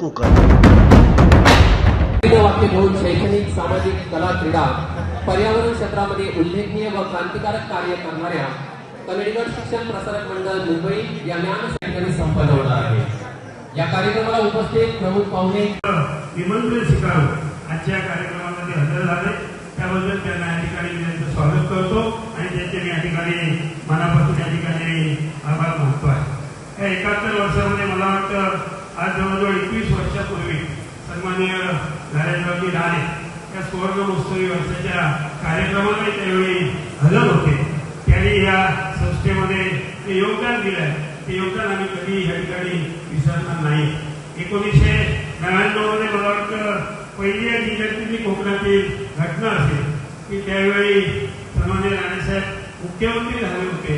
कोकण विविध वाक्य घेऊन शैक्षणिक सामाजिक कला क्रीडा पर्यावरण क्षेत्रामध्ये उल्लेखनीय व क्रांतिकारक कार्य करणाऱ्या कन्नडगड शिक्षण प्रसारक मंडळ मुंबई या ज्ञान ठिकाणी संपन्न होणार आहे. या कार्यक्रमाला उपस्थित प्रमुख पाहुणे निमंत्रण स्वीकारून आजच्या कार्यक्रमामध्ये हजर झाले. त्याबद्दल त्यांना या ठिकाणी मी त्यांचं स्वागत करतो आणि त्यांचे मी या ठिकाणी मनापासून या ठिकाणी आभार मानतो आहे. या एकाहत्तर वर्षामध्ये मला वाटतं आज जवळजवळ एकवीस वर्षापूर्वी सन्माननीय नरेंद्रजी राणे या सुवर्ण महोत्सवी वर्षाच्या कार्यक्रमाला त्यावेळी हजर होते. त्यांनी या संस्थेमध्ये जे योगदान दिलं आहे ते योगदान आम्ही कधी या ठिकाणी विसरणार नाही. एकोणीसशे नव्याण्णवमध्ये मला वाटतं पहिली या जिल्ह्यातील जी कोकणातील घटना असेल की त्यावेळी सन्मान्य राणेसाहेब मुख्यमंत्री झाले होते.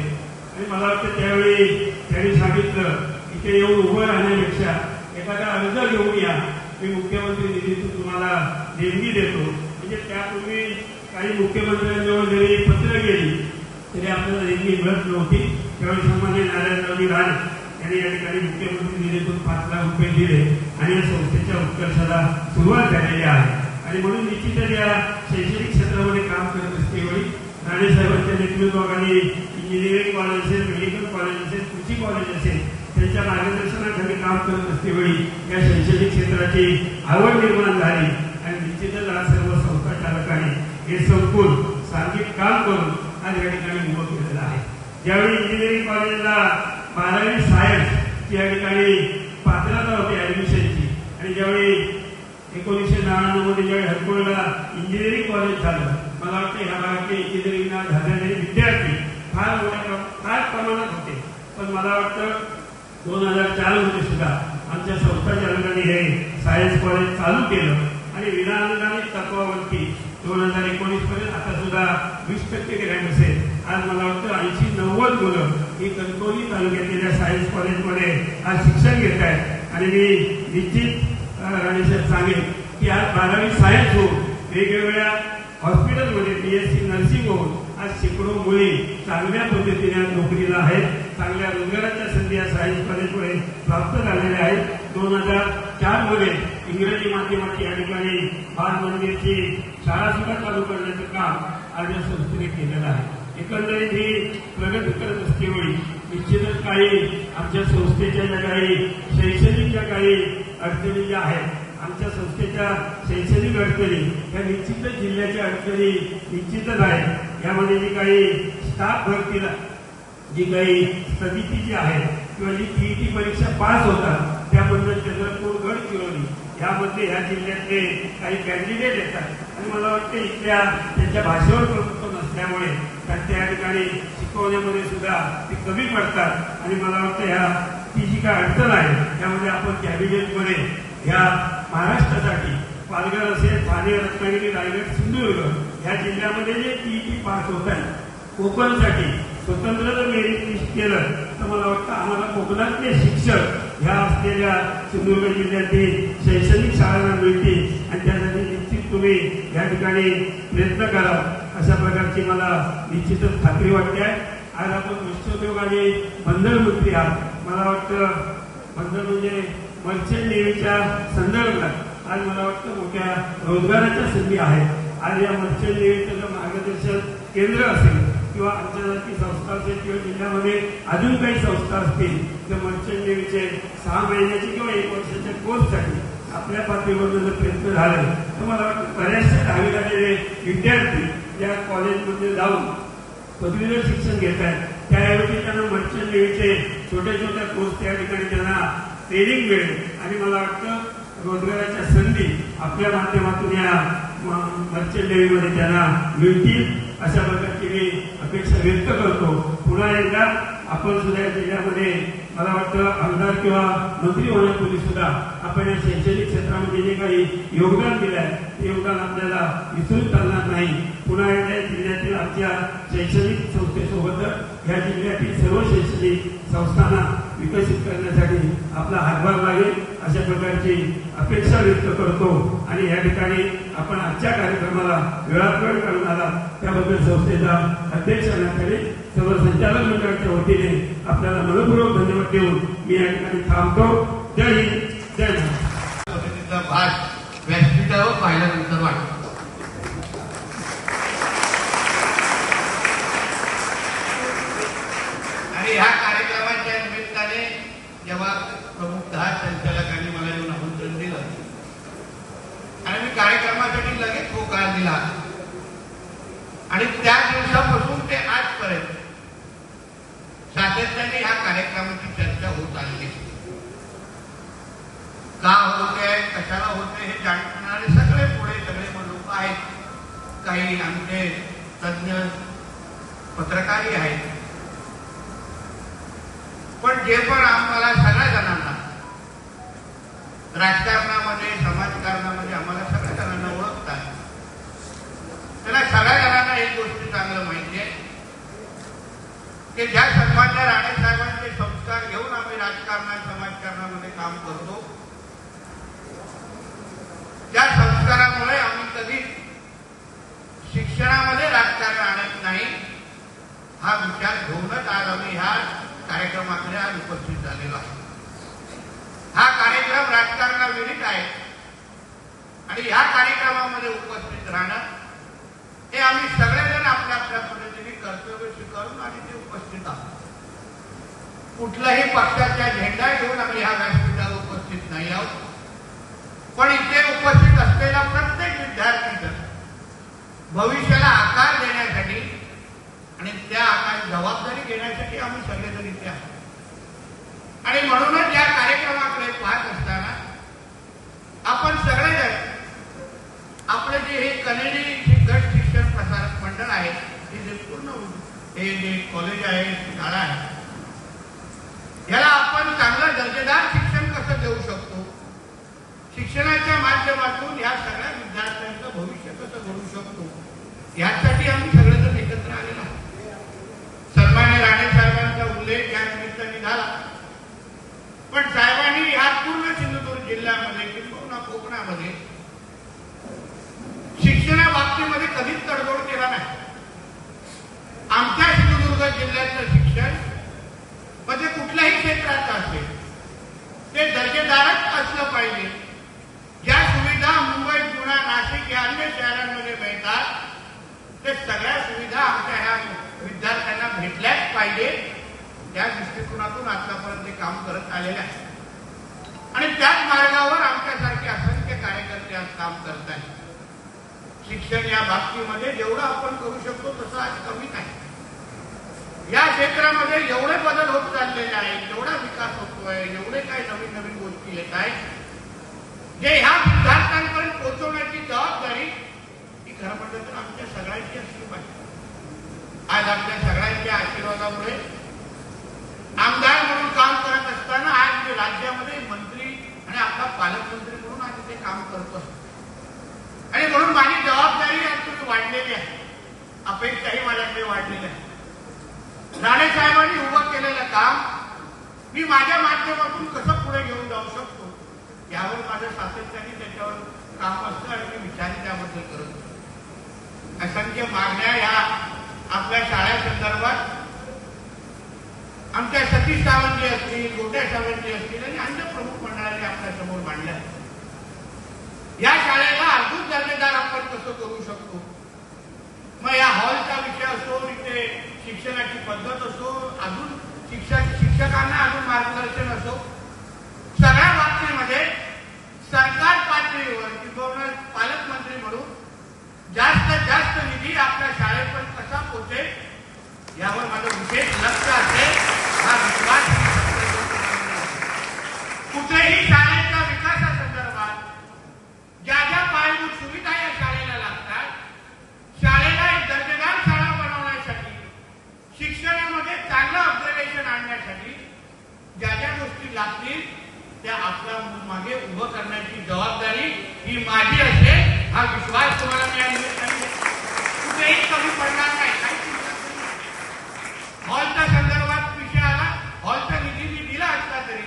आणि मला वाटतं त्यावेळी त्यांनी सांगितलं इथे येऊन उभं राहण्यापेक्षा एखादा अर्ज घेऊन या मी मुख्यमंत्री निधीतून तुम्हाला देणगी देतो म्हणजे त्यापूर्वी काही मुख्यमंत्र्यांजवळ जरी पत्र गेली तरी आपल्याला देणगी मिळत नव्हती त्यावेळी सन्मान्य नारायणरावजी राणे यांनी या ठिकाणी मुख्यमंत्री निधीतून पाच लाख रुपये दिले आणि या संस्थेच्या उत्कर्षाला सुरुवात झालेली आहे आणि म्हणून निश्चितच या शैक्षणिक क्षेत्रामध्ये काम करत असतेवेळी राणे साहेबांच्या नेतृत्वाखाली इंजिनिअरिंग कॉलेज असेल मेडिकल कॉलेज असेल कृषी कॉलेज असेल त्यांच्या मार्गदर्शनाखाली काम करत असतेवेळी या शैक्षणिक क्षेत्राची आवड निर्माण झाली आणि निश्चितच आज सर्व संस्था चालकांनी हे संकुल सांघिक काम करून आज या ठिकाणी उभं केलेलं आहे. ज्यावेळी इंजिनिअरिंग कॉलेजला बारावी सायन्स या ठिकाणी पात्रता होती ऍडमिशनची आणि ज्यावेळी एकोणीसशे नव्याण्णवमध्ये ज्यावेळी हरकुळला इंजिनिअरिंग कॉलेज झालं मला वाटतं ह्या भागातले इंजिनिअरिंगला झालेले विद्यार्थी फार मोठ्या फार प्रमाणात होते. पण मला वाटतं दोन हजार चारमध्ये सुद्धा आमच्या संस्थाच्या अंगाने हे सायन्स कॉलेज चालू केलं आणि विनाअनुदानित तत्वावरती दोन हजार एकोणीस पर्यंत आता सुद्धा वीस टक्के ग्रँड असेल. आज मला वाटतं ऐंशी नव्वद मुलं ही कणकवली तालुक्यातील सायन्स कॉलेजमध्ये आज शिक्षण घेत आहेत. आणि मी निश्चित राणेसाहेब सांगेन की आज बारावी सायन्स होऊन वेगवेगळ्या हॉस्पिटलमध्ये बी एस सी नर्सिंग होऊन आज शेकडो मुली चांगल्या पद्धतीने आज नोकरीला आहेत. चांगल्या रोजगाराच्या संधी या सायन्स कॉलेजमुळे प्राप्त झालेल्या आहेत. दोन हजार चारमध्ये इंग्रजी माध्यमाची या ठिकाणी बाल मंदिरची शाळा सुद्धा चालू करण्याचं काम आज या संस्थेने केलेलं आहे. एकंदरीत ही प्रगती करत असतेवेळी निश्चितच काही आमच्या संस्थेच्या ज्या काही शैक्षणिक ज्या काही अडचणी ज्या आहेत आमच्या संस्थेच्या शैक्षणिक अडचणी या निश्चितच जिल्ह्याच्या अडचणी निश्चितच आहेत. यामध्ये जी काही स्टाफ भरतीला जी काही समिती जी आहे किंवा जी टीईटी परीक्षा पास होतात त्याबद्दल चंद्रपूर गडचिरोली यामध्ये ह्या जिल्ह्यातले काही कॅन्डिडेट येतात. आणि मला वाटतं इथल्या त्यांच्या भाषेवर प्रभुत्व नसल्यामुळे त्या ठिकाणी शिकवण्यामध्ये सुद्धा ते कमी पडतात. आणि मला वाटतं ह्या ती जी काय अडचण आहे त्यामध्ये आपण कॅबिनेटमध्ये ह्या महाराष्ट्रासाठी पालघर असेल ठाणे रत्नागिरी रायगड सिंधुदुर्ग ह्या जिल्ह्यामध्ये जे टी पास होत आहे कोकणसाठी स्वतंत्र जर मेरिट लिस्ट केलं तर मला वाटतं आम्हाला कोकणातले शिक्षक ह्या असलेल्या सिंधुदुर्ग जिल्ह्यातील शैक्षणिक शाळांना मिळतील. आणि त्यासाठी निश्चित तुम्ही या ठिकाणी प्रयत्न करा अशा प्रकारची मला निश्चितच खात्री वाटते. आहे आज आपण मत्स्योद्योग आणि बंदर मंत्री आहात. मला वाटतं बंदर म्हणजे मर्चंट नेव्हीच्या संदर्भात. आज मला वाटतं मोठ्या रोजगाराच्या संधी आहेत. आज या मर्चंट नेव्हीचं जर मार्गदर्शन केंद्र असेल किंवा आंतरराष्ट्रीय संस्था असेल किंवा जिल्ह्यामध्ये अजून काही संस्था असतील तर मर्चंट नेव्हीचे सहा महिन्याचे किंवा एक वर्षाच्या कोर्ससाठी आपल्या पातळीवर जर प्रयत्न झाले तर मला वाटतं बऱ्याचशा दहावी आलेले विद्यार्थी ज्या कॉलेजमध्ये जाऊन पदवीधर शिक्षण घेत आहेत त्याऐवजी त्यांना मर्चंट नेव्हीचे छोट्या छोट्या कोर्स त्या ठिकाणी त्यांना ट्रेनिंग मिळेल. आणि मला वाटतं रोजगाराच्या संधी आपल्या माध्यमातून या मर्चंट नेव्हीमध्ये त्यांना मिळतील. अशा प्रकारची मी अपेक्षा व्यक्त करतो. पुन्हा एकदा आपण सुद्धा या जिल्ह्यामध्ये मला वाटतं आमदार किंवा मंत्री होण्यापूर्वी सुद्धा आपण या शैक्षणिक क्षेत्रामध्ये जे काही योगदान दिलं आहे ते योगदान आपल्याला विसरून चालणार नाही. पुन्हा एकदा या जिल्ह्यातील आमच्या शैक्षणिक संस्थेसोबत या जिल्ह्यातील सर्व शैक्षणिक संस्थांना विकसित करण्यासाठी आपला हातभार लागेल अशा प्रकारची अपेक्षा व्यक्त करतो. आणि या ठिकाणी आपण आजच्या कार्यक्रमाला वेळात करून आला त्याबद्दल संस्थेचा अध्यक्षांकडे सर्व संचालक मंडळाच्या वतीने आपल्याला मनपूर्वक धन्यवाद देऊन मी या ठिकाणी थांबतो. जय हिंद. जय महाराष्ट्र. व्यासपीठावर हो, पाहिल्यानंतर वाटतो. आणि ह्या कार्यक्रमाच्या निमित्ताने जेव्हा प्रमुख दहा संचालकांनी मला येऊन आमंत्रण दिलं आणि मी कार्यक्रमासाठी लगेच होकार दिला. आणि त्या दिवसापासून ते आजपर्यंत सातत्याने ह्या कार्यक्रमाची चर्चा होत आलेली का होते कशाला होते हे जाणणारे सगळे पुढे सगळे लोक आहेत. काही आमचे तज्ञ पत्रकारही आहेत. पण जे पण आम्हाला सगळ्या जणांना राजकारणामध्ये समाजकारणामध्ये आम्हाला सगळ्या जणांना ओळखतात. त्याला सगळ्या जणांना एक गोष्ट चांगलं माहिती आहे की ज्या सन्मान्य राणे साहेबांचे संस्कार घेऊन आम्ही राजकारणात समाजकारणामध्ये काम करतो त्या संस्कारामुळे आम्ही कधी शिक्षणामध्ये राजकारण आणत नाही हा विचार घेऊनच आज आम्ही ह्या कार्यक्रमाकडे आज उपस्थित झालेलो आहे. हा कार्यक्रम राजकारणाविरित आहे. आणि ह्या कार्यक्रमामध्ये उपस्थित राहणं हे आम्ही सगळेजण आपल्या आपल्या पद्धतीने कर्तव्य स्वीकारून आणि ते उपस्थित आहोत. कुठल्याही पक्षाच्या झेंडा घेऊन आम्ही ह्या व्यासपीठावर उपस्थित नाही आहोत. पण इथे उपस्थित असलेला प्रत्येक विद्यार्थी भविष्याला आकार देण्यासाठी आणि त्या आकार जबाबदारी घेण्यासाठी आम्ही सगळेजण आणि म्हणूनच या कार्यक्रमाकडे पाहत असताना आपण सगळेजण आपलं जे हे कनेडी गट शिक्षण प्रसारक मंडळ आहे हे जे पूर्ण हे जे कॉलेज आहे शाळा आहे याला आपण चांगलं दर्जेदार शिक्षण कसं देऊ शकतो? शिक्षणाच्या माध्यमातून या सगळ्या विद्यार्थ्यांचं भविष्य कसं घडू शकतो? यासाठी आम्ही सगळेजण एकत्र आलेलो आहोत सन्मान्य राणे साहेबांचा उल्लेख या निमित्ताने झाला पण साहेबांनी ह्या पूर्ण सिंधुदुर्ग जिल्ह्यामध्ये किंबहुना कोकणामध्ये शिक्षणा बाबतीमध्ये कधीच तडजोड केला नाही आमच्या सिंधुदुर्ग जिल्ह्यातलं शिक्षण म्हणजे कुठल्याही क्षेत्राचं असेल ते दर्जेदारच असलं पाहिजे ज्या सुविधा मुंबई पुणे नाशिक या अन्य शहरांमध्ये मिळतात ते सगळ्या सुविधा आमच्या ह्या विद्यार्थ्यांना भेटल्याच पाहिजे त्या दृष्टिकोनातून आतापर्यंत ते काम करत आलेले आहे आणि त्याच मार्गावर आमच्यासारखे असंख्य कार्यकर्ते आज काम करत आहेत शिक्षण या बाबतीमध्ये जेवढं आपण करू शकतो तसं आज कमी नाही. या क्षेत्रामध्ये एवढे बदल होत चाललेले आहेत एवढा विकास होतोय एवढे काही नवीन नवीन गोष्टी येत आहेत जे ह्या विद्यार्थ्यांपर्यंत पोहोचवण्याची जबाबदारी ही खरं म्हटलं तर आमच्या सगळ्यांची असली पाहिजे. आज आमच्या सगळ्यांच्या आशीर्वादामुळे आमदार म्हणून काम करत असताना आज राज्यामध्ये मंत्री आणि आपला पालकमंत्री म्हणून आज ते काम करत असतो म्हणून माझी जबाबदारी आज तुम्ही वाढलेली आहे अपेक्षाही माझ्याकडे वाढलेल्या आहे राणे साहेबांनी उभं केलेलं काम मी माझ्या माध्यमातून कसं पुढे घेऊन जाऊ शकतो यावर माझं सातत्याने त्याच्यावर काम असतं आणि मी विचारही त्याबद्दल करत असंख्य मागण्या या आपल्या शाळेसंदर्भात आमच्या सतीश सावंतजी असतील गोट्या सावंतजी असतील आणि अन्य प्रमुख मंडळाने आपल्यासमोर मांडल्या. या शाळेला अजून दर्जेदार आपण कसं करू शकतो? मग या हॉलचा विषय असो इथे शिक्षणाची पद्धत असो अजून शिक्षक शिक्षकांना अजून मार्गदर्शन असो सगळ्या बाबतीमध्ये सरकार पातळीवर किंवा पालकमंत्री म्हणून जास्त जास्त निधी आपल्या शाळेपर्यंत कसा पोहोचेल यावर माझं विशेष लक्ष असेल. हा विश्वास कुठेही शाळेत विकासासंदर्भात ज्या ज्या पायाभूत सुविधा या शाळेला लागतात शाळेला एक दर्जेदार शाळा बनवण्यासाठी शिक्षणामध्ये चांगलं अपग्रेडेशन आणण्यासाठी ज्या ज्या गोष्टी लागतील त्या आपल्या मागे उभं करण्याची जबाबदारी ही माझी असेल हा विश्वास तुम्हाला मी या निमित्ताने देतो. कुठेही कमी पडणार नाही काही चिंता करू नका. हॉलच्या संदर्भात विषय आला हॉलचा निधी मी दिला असला तरी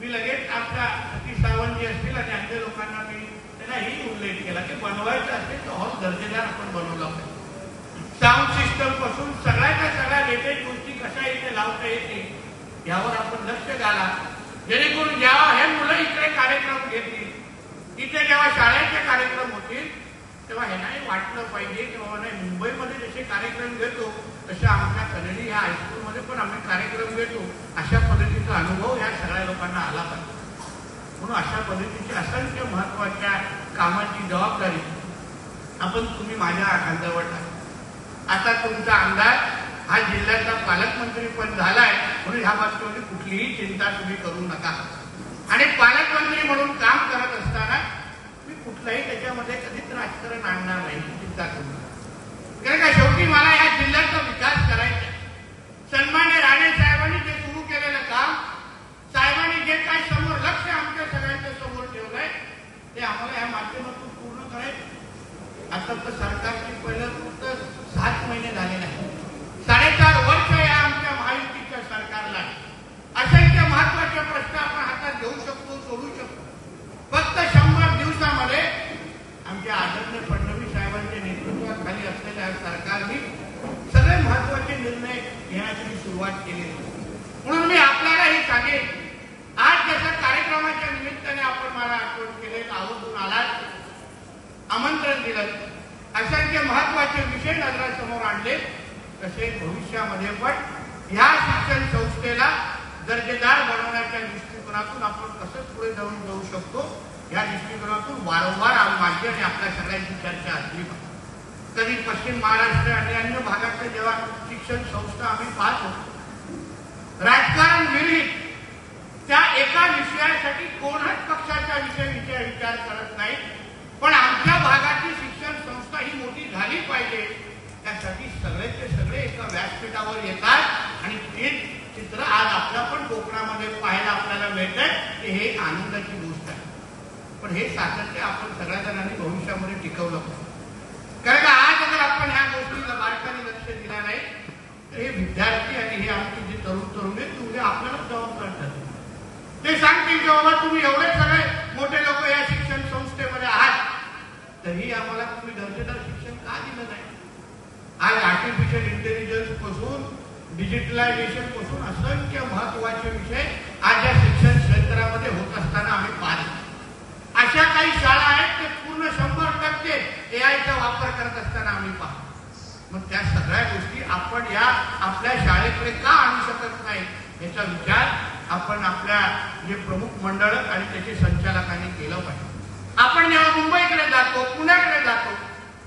मी लगेच आमच्या सतीश सावंतजी असतील आणि अन्य लोकांना मी त्याला ही उल्लेख केला की बनवायचं असेल तर हॉल दर्जेदार आपण बनवला पाहिजे साऊंड सिस्टमपासून सगळ्याच्या सगळ्या लेटेस्ट गोष्टी कशा इथे लावता येतील यावर आपण लक्ष घाला. जेणेकरून जेव्हा हे मुलं इकडे कार्यक्रम घेतील इथे जेव्हा शाळेचे कार्यक्रम होतील तेव्हा ह्यांनाही वाटलं पाहिजे की बाबा नाही मुंबईमध्ये जसे कार्यक्रम घेतो तसे आमच्या कनेडी ह्या हायस्कूलमध्ये पण आम्ही कार्यक्रम घेतो. अशा पद्धतीचा अनुभव ह्या सगळ्या लोकांना आला पाहिजे. म्हणून अशा पद्धतीची असंख्य महत्त्वाच्या कामाची जबाबदारी आपण तुम्ही माझ्या खांद्यावर टाका. आता तुमचा आमदार हा जिल्ह्याचा पालकमंत्री पण झालाय म्हणून ह्या बाबतीमध्ये कुठलीही चिंता तुम्ही करू नका. आणि पालकमंत्री म्हणून काम करत असताना मी कुठलाही त्याच्यामध्ये कधीच राजकारण आणणार नाही चिंता करू नका. कारण का शेवटी मला या जिल्ह्याचा विकास करायचा सन्मान्य राणे साहेबांनी जे सुरू केलेलं काम साहेबांनी जे काय समोर लक्ष आमच्या सगळ्यांच्या समोर ठेवलंय ते आम्हाला या माध्यमातून पूर्ण करायचं आता तर सरकारची पहिलं फक्त सात महिने झाले नाही साडेचार वर्ष या आमच्या महायुतीच्या सरकारला आहे. असंख्य महत्त्वाचे प्रश्न आपण हातात घेऊ शकतो सोडू शकतो फक्त शंभर दिवसामध्ये आमच्या आदरणीय फडणवीस साहेबांच्या नेतृत्वाखाली असलेल्या या सरकारने सगळे महत्त्वाचे निर्णय घेण्याची सुरुवात केली आहे. म्हणून मी आपल्याला हे सांगेन आज जसं कार्यक्रमाच्या निमित्ताने आपण मला आठवण केले आवर्जून आलात आमंत्रण दिलं असंख्य महत्त्वाचे विषय नजरासमोर आणले तसे भविष्यामध्ये पण ह्या शिक्षण संस्थेला दर्जेदार बनवण्याच्या दृष्टिकोनातून आपण कसं पुढे जाऊन जाऊ शकतो या दृष्टिकोनातून वारंवार माझी आणि आपल्या सगळ्यांची चर्चा असली पाहिजे. कधी पश्चिम महाराष्ट्र आणि अन्य भागातल्या जेव्हा शिक्षण संस्था आम्ही पाहतो राजकारण विरहित त्या एका विषयासाठी कोणच पक्षाच्या विषय विचार करत नाही पण आमच्या भागाची शिक्षण संस्था ही मोठी झाली पाहिजे. त्यासाठी सगळेचे सगळे एका व्यासपीठावर येतात. आणि ते चित्र आज आपल्या पण कोकणामध्ये पाहायला आपल्याला मिळत की हे आनंदाची गोष्ट आहे. पण हे सातत्य आपण सगळ्या जणांनी भविष्यामध्ये टिकवलं पाहिजे. कारण आज अगर आपण ह्या गोष्टीला बारकाने लक्ष दिला नाही तर हे विद्यार्थी आणि हे आमचे जे तरुण तरुण आहेत ते उद्या आपल्याला जबाबदार ठरतील ते सांगतील की बाबा तुम्ही एवढेच सगळे मोठे लोक या शिक्षण संस्थेमध्ये आहात तरी आम्हाला तुम्ही दर्जेदार शिक्षण का दिलं नाही आज आर्टिफिशियल इंटेलिजन्सपासून डिजिटलायझेशनपासून असंख्य महत्त्वाचे विषय आज या शिक्षण क्षेत्रामध्ये होत असताना आम्ही पाहिले. अशा काही शाळा आहेत ते पूर्ण शंभर टक्के ए आयचा वापर करत असताना आम्ही पाहतो. मग त्या सगळ्या गोष्टी आपण या आपल्या शाळेकडे का आणू शकत नाही याचा विचार आपण आपल्या जे प्रमुख मंडळ आणि त्याचे संचालकांनी केलं पाहिजे. आपण जेव्हा मुंबईकडे जातो पुण्याकडे जातो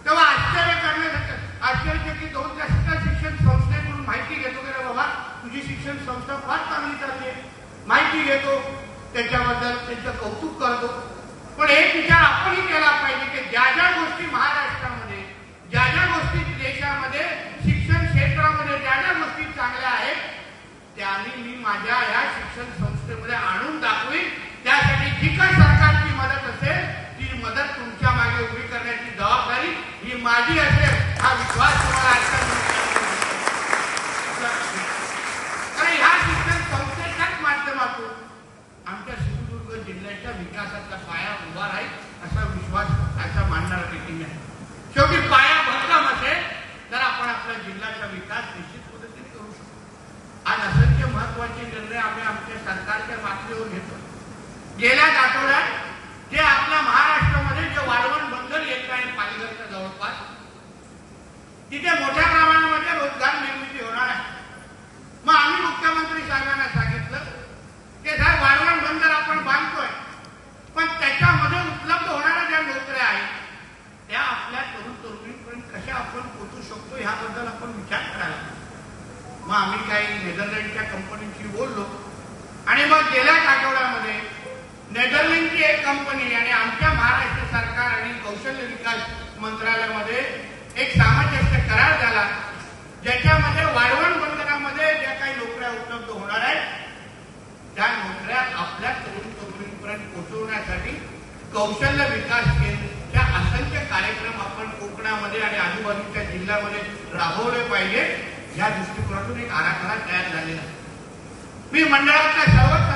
तेव्हा आश्चर्य करण्यासाठी आश्चर्य होऊन दोन जास्त शिक्षण संस्थेकडून माहिती घेतो शिक्षण संस्था फार चांगली चालली माहिती घेतो त्याच्याबद्दल त्यांचं कौतुक करतो. पण एक विचार आपणही केला पाहिजे की ज्या ज्या गोष्टी महाराष्ट्रामध्ये ज्या ज्या गोष्टी देशामध्ये शिक्षण क्षेत्रामध्ये ज्या ज्या गोष्टी चांगल्या आहेत त्याने मी माझ्या या शिक्षण संस्थेमध्ये आणून दाखवीन. त्यासाठी जी काही सरकारची मदत असेल ती मदत तुमच्या मागे उभी करण्याची जबाबदारी ही माझी असेल. हा विश्वास तुम्हाला आजच्या निमित्ताने कारण ह्या शिक्षण संस्थेच्याच माध्यमातून आमच्या सिंधुदुर्ग जिल्ह्याच्या विकासाचा पाया उभा राहील असा विश्वास असा मांडणारा मीटिंग आहे शेवटी पाया भक्कम असेल तर आपण आपल्या जिल्ह्याचा विकास निश्चित पद्धतीने करू शकतो आज असंख्य महत्त्वाचे निर्णय आम्ही आमच्या सरकारच्या मागणीवर घेतो गेल्याच आठवड्यात जे आपल्या महाराष्ट्रामध्ये जे वाढवण बंदर येत आहे पालघरच्या जवळपास तिथे मोठ्या प्रमाणामध्ये रोजगार निर्मिती होणार आहे मग आम्ही मुख्यमंत्री साहेबांना सांगितलं की साहेब वाढवण बंदर आपण बांधतोय पण त्याच्यामध्ये उपलब्ध होणाऱ्या ज्या नोकऱ्या आहेत त्या आपल्या तरुण तरुणीपर्यंत कशा आपण पोचू शकतो ह्याबद्दल आपण विचार करायला पाहिजे. मग आम्ही काही नेदरलँडच्या कंपनीशी बोललो आणि मग गेल्याच आठवड्यामध्ये नेदरलँडची एक कंपनी आणि आमच्या महाराष्ट्र सरकार आणि कौशल्य विकास मंत्रालयामध्ये एक सामंजस्य करार झाला ज्याच्यामध्ये वाढवण बंदरामध्ये ज्या काही नोकऱ्या उपलब्ध होणार आहेत त्या नोकऱ्या आपल्या तरुण पोचवण्यासाठी कौशल्य विकास केंद्रच्या असंख्य कार्यक्रम आपण कोकणामध्ये आणि आजूबाजूच्या जिल्ह्यामध्ये राबवले पाहिजे या दृष्टिकोनातून एक आराखडा तयार झालेला आहे. मी मंडळातल्या सर्व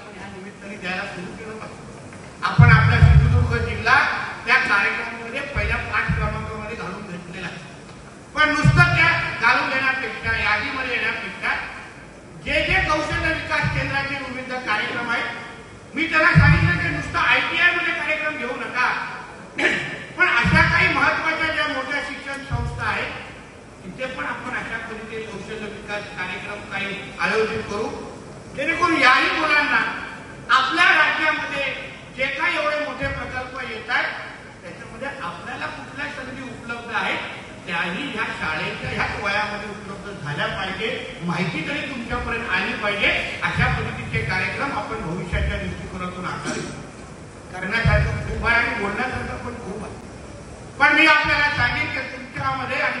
आपण या निमित्ताने द्यायला केलं आपण आपला सिंधुदुर्ग जिल्हा आहे तर ह्याच वयामध्ये उपलब्ध झाल्या पाहिजे माहिती तरी तुमच्यापर्यंत आली पाहिजे. अशा पद्धतीचे कार्यक्रम आपण भविष्याच्या दृष्टिकोनातून आकारे करण्यासारखं खूप आहे आणि बोलण्यासारखं पण खूप आहे. पण मी आपल्याला सांगेन की तुमच्यामध्ये आणि